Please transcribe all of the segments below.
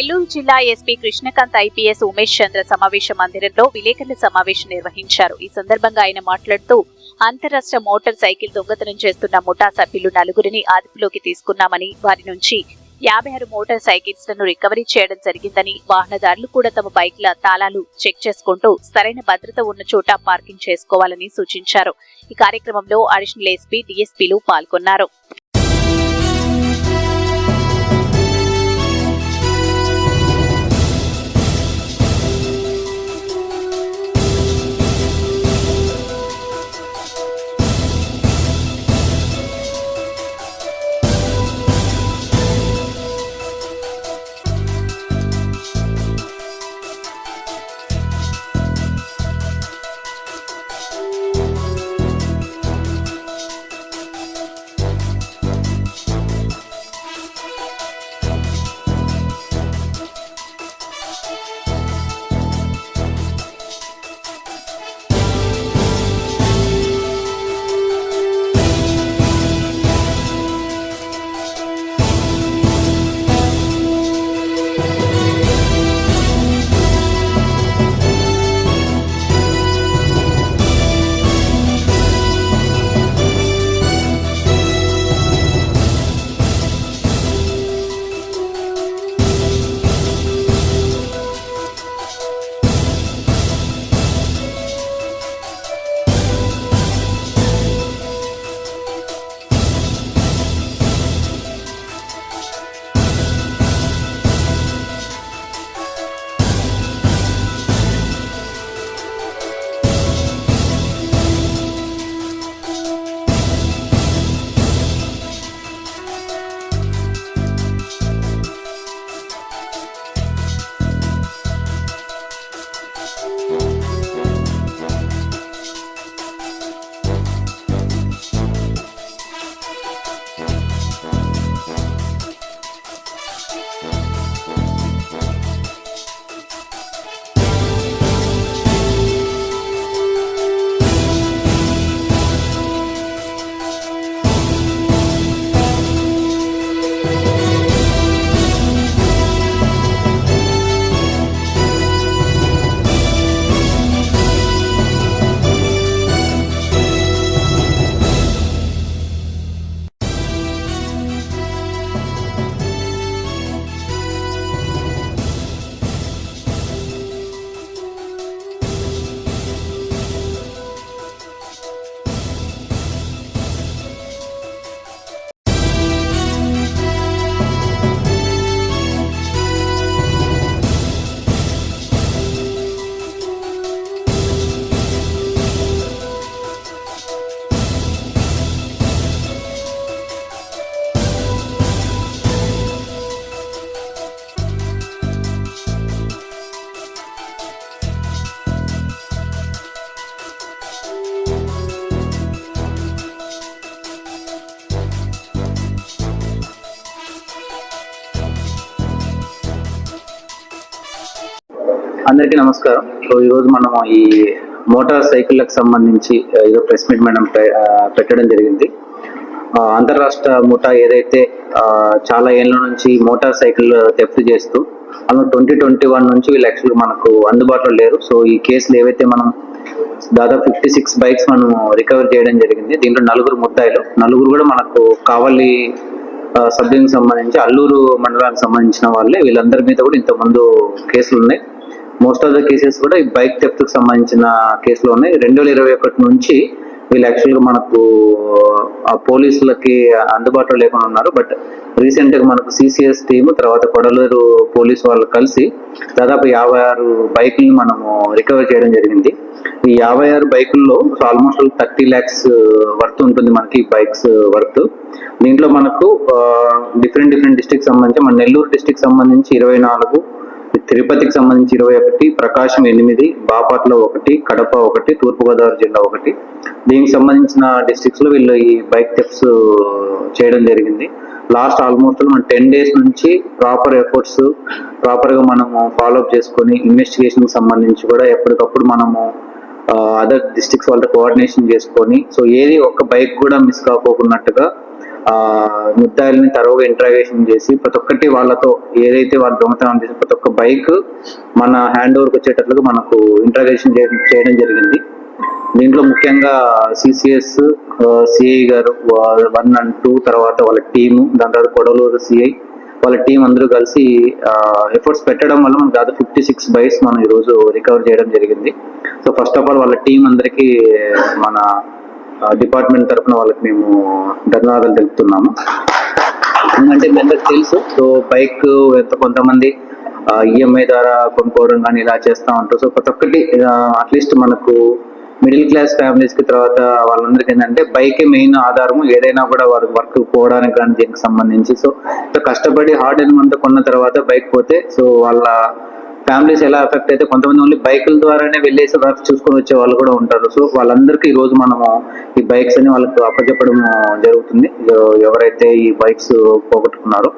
ఏలూరు జిల్లా SP Krishnakanth IPS Umesh Chandra సమావేశ మందిరంలో విలేకరుల సమావేశం నిర్వహించారు. ఈ సందర్భంగా ఆయన మాట్లాడుతూ అంతరాష్ట్ర మోటార్ సైకిల్ దొంగతనం చేస్తున్న ముఠా సభ్యులు నలుగురిని అదుపులోకి తీసుకున్నామని వారి నుంచి యాభై ఆరు మోటార్ సైకిల్స్లను రికవరీ చేయడం జరిగిందని వాహనదారులు కూడా తమ బైక్ల తాళాలు చెక్ చేసుకుంటూ సరైన భద్రత ఉన్న చోట పార్కింగ్ చేసుకోవాలని సూచించారు. ఈ కార్యక్రమంలో అడిషనల్ ఎస్పీ డిఎస్పీలు పాల్గొన్నారు. అందరికీ నమస్కారం. సో ఈరోజు మనము ఈ మోటార్ సైకిళ్ళకు సంబంధించి ఆ, ఈరోజు ప్రెస్ మీట్ మనం పె- పెట్టడం జరిగింది. అంతర్రాష్ట్ర ముఠా ఏదైతే చాలా ఏళ్ళ నుంచి మోటార్ సైకిల్ తెఫ్ట్ చేస్తూ అందులో ట్వంటీ ట్వంటీ వన్ నుంచి వీళ్ళు యాక్చువల్గా మనకు అందుబాటులో లేరు. సో ఈ కేసులు ఏవైతే మనం దాదాపు ఫిఫ్టీ సిక్స్ బైక్స్ మనం రికవర్ చేయడం జరిగింది. దీంట్లో నలుగురు ముద్దాయిలు. నలుగురు కూడా మనకు కావలి సభ్యునికి సంబంధించి అల్లూరు మండలానికి సంబంధించిన వాళ్ళే. వీళ్ళందరి మీద కూడా ఇంతకుముందు కేసులు ఉన్నాయి. మోస్ట్ ఆఫ్ ద కేసెస్ కూడా ఈ బైక్ థెఫ్ట్కి సంబంధించిన కేసులు ఉన్నాయి. రెండు వేల ఇరవై ఒకటి నుంచి వీళ్ళు యాక్చువల్గా మనకు ఆ పోలీసులకి అందుబాటులో లేకుండా ఉన్నారు. బట్ రీసెంట్గా మనకు సిసిఎస్ టీమ్ తర్వాత కొడలూరు పోలీస్ వాళ్ళు కలిసి దాదాపు యాభై ఆరు బైకుల్ని మనము రికవర్ చేయడం జరిగింది. ఈ యాభై ఆరు బైకుల్లో ఆల్మోస్ట్ థర్టీ ల్యాక్స్ వర్త్ ఉంటుంది మనకి బైక్స్ వర్త్ దీంట్లో మనకు డిఫరెంట్ డిఫరెంట్ డిస్టిక్ సంబంధించి మన నెల్లూరు డిస్టిక్ సంబంధించి ఇరవై నాలుగు తిరుపతికి సంబంధించి ఇరవై ఒకటి ప్రకాశం ఎనిమిది బాపట్ల ఒకటి కడప ఒకటి తూర్పుగోదావరి జిల్లా ఒకటి. దీనికి సంబంధించిన డిస్ట్రిక్ట్స్లో వీళ్ళు ఈ బైక్ థెఫ్ట్స్ చేయడం జరిగింది. లాస్ట్ ఆల్మోస్ట్ మనం టెన్ డేస్ నుంచి ప్రాపర్ ఎఫర్ట్స్ ప్రాపర్గా మనము ఫాలోఅప్ చేసుకొని ఇన్వెస్టిగేషన్కి సంబంధించి కూడా ఎప్పటికప్పుడు మనము అదర్ డిస్టిక్స్ వాళ్ళతో కోఆర్డినేషన్ చేసుకొని సో ఏది ఒక్క బైక్ కూడా మిస్ కాకోకున్నట్టుగా ముద్దాయిల్ని తరువుగా ఇంట్రాగేషన్ చేసి ప్రతి ఒక్కటి వాళ్ళతో ఏదైతే వాళ్ళు దొంగతనం చేసి ప్రతి ఒక్క బైక్ మన హ్యాండ్ ఓవర్కి వచ్చేటట్లుగా మనకు ఇంట్రాగేషన్ చేయడం జరిగింది. దీంట్లో ముఖ్యంగా సిసిఎస్ సిఐ గారు వన్ అండ్ టూ తర్వాత వాళ్ళ టీము దాని తర్వాత కొడలూరు సిఐ వాళ్ళ టీం అందరూ కలిసి ఎఫర్ట్స్ పెట్టడం వల్ల మనకు దాదాపు ఫిఫ్టీ సిక్స్ బైక్స్ మనం ఈరోజు రికవర్ చేయడం జరిగింది. సో ఫస్ట్ ఆఫ్ ఆల్ వాళ్ళ టీం అందరికీ మన డిపార్ట్మెంట్ తరఫున వాళ్ళకి మేము ధన్యవాదాలు తెలుపుతున్నాము. ఎందుకంటే మీ అందరికి తెలుసు? సో బైక్ ఎంత కొంతమంది ఈఎంఐ ద్వారా కొనుక్కోవడం కానీ ఇలా చేస్తూ ఉంటారు. సో ప్రతి ఒక్కటి అట్లీస్ట్ మనకు మిడిల్ క్లాస్ ఫ్యామిలీస్కి తర్వాత వాళ్ళందరికీ ఏంటంటే బైక్ మెయిన్ ఆధారము ఏదైనా కూడా వారు వర్క్ పోవడానికి కానీ దీనికి సంబంధించి. సో ఇంత కష్టపడి హార్డ్ మంత్ కొన్న తర్వాత బైక్ పోతే సో వాళ్ళ ఫ్యామిలీస్ ఎలా ఎఫెక్ట్ అయితే కొంతమంది ఓన్లీ బైకుల ద్వారానే వెళ్ళేసి వర్క్ చూసుకొని వచ్చే వాళ్ళు కూడా ఉంటారు. సో వాళ్ళందరికీ ఈ రోజు మనము ఈ బైక్స్ అని వాళ్ళకి అప్పచెప్పడం జరుగుతుంది. ఎవరైతే ఈ బైక్స్ పోగొట్టుకున్నారో.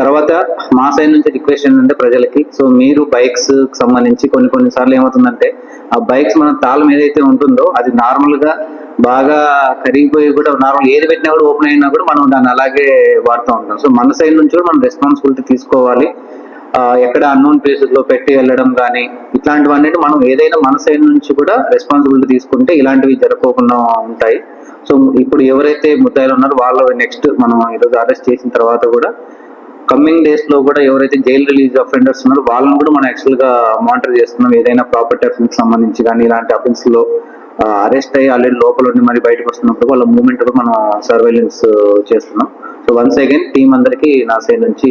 తర్వాత మా సైడ్ నుంచి రిక్వెస్ట్ ఏంటంటే ప్రజలకి. సో మీరు బైక్స్ సంబంధించి కొన్ని కొన్ని సార్లు ఏమవుతుందంటే ఆ బైక్స్ మన తాళం ఏదైతే ఉంటుందో అది నార్మల్గా బాగా కరిగిపోయి కూడా నార్మల్ ఏది పెట్టినా కూడా ఓపెన్ అయినా కూడా మనం దాన్ని అలాగే వాడుతూ ఉంటాం. సో మన సైడ్ నుంచి కూడా మనం రెస్పాన్సిబిలిటీ తీసుకోవాలి. ఎక్కడ అన్నోన్ ప్లేసెస్లో పెట్టి వెళ్ళడం కానీ ఇట్లాంటివన్నీ మనం ఏదైనా మన సైడ్ నుంచి కూడా రెస్పాన్సిబిలిటీ తీసుకుంటే ఇలాంటివి జరగకుండా ఉంటాయి. సో ఇప్పుడు ఎవరైతే ముద్దాయిలు ఉన్నారో వాళ్ళు నెక్స్ట్ మనం ఈరోజు అరెస్ట్ చేసిన తర్వాత కూడా కమ్మింగ్ డేస్లో కూడా ఎవరైతే జైల్ రిలీజ్ అఫెండర్స్ ఉన్నారో వాళ్ళని కూడా మనం యాక్చువల్గా మానిటర్ చేస్తున్నాం. ఏదైనా ప్రాపర్టీ అఫెన్స్ సంబంధించి కానీ ఇలాంటి అఫెన్స్లో అరెస్ట్ అయ్యి ఆల్రెడీ లోపల ఉండి మరి బయటకు వస్తున్నప్పుడు వాళ్ళ మూమెంట్ కూడా మనం సర్వేలెన్స్ చేస్తున్నాం. సో వన్స్ అగైన్ టీం అందరికీ నా సైడ్ నుంచి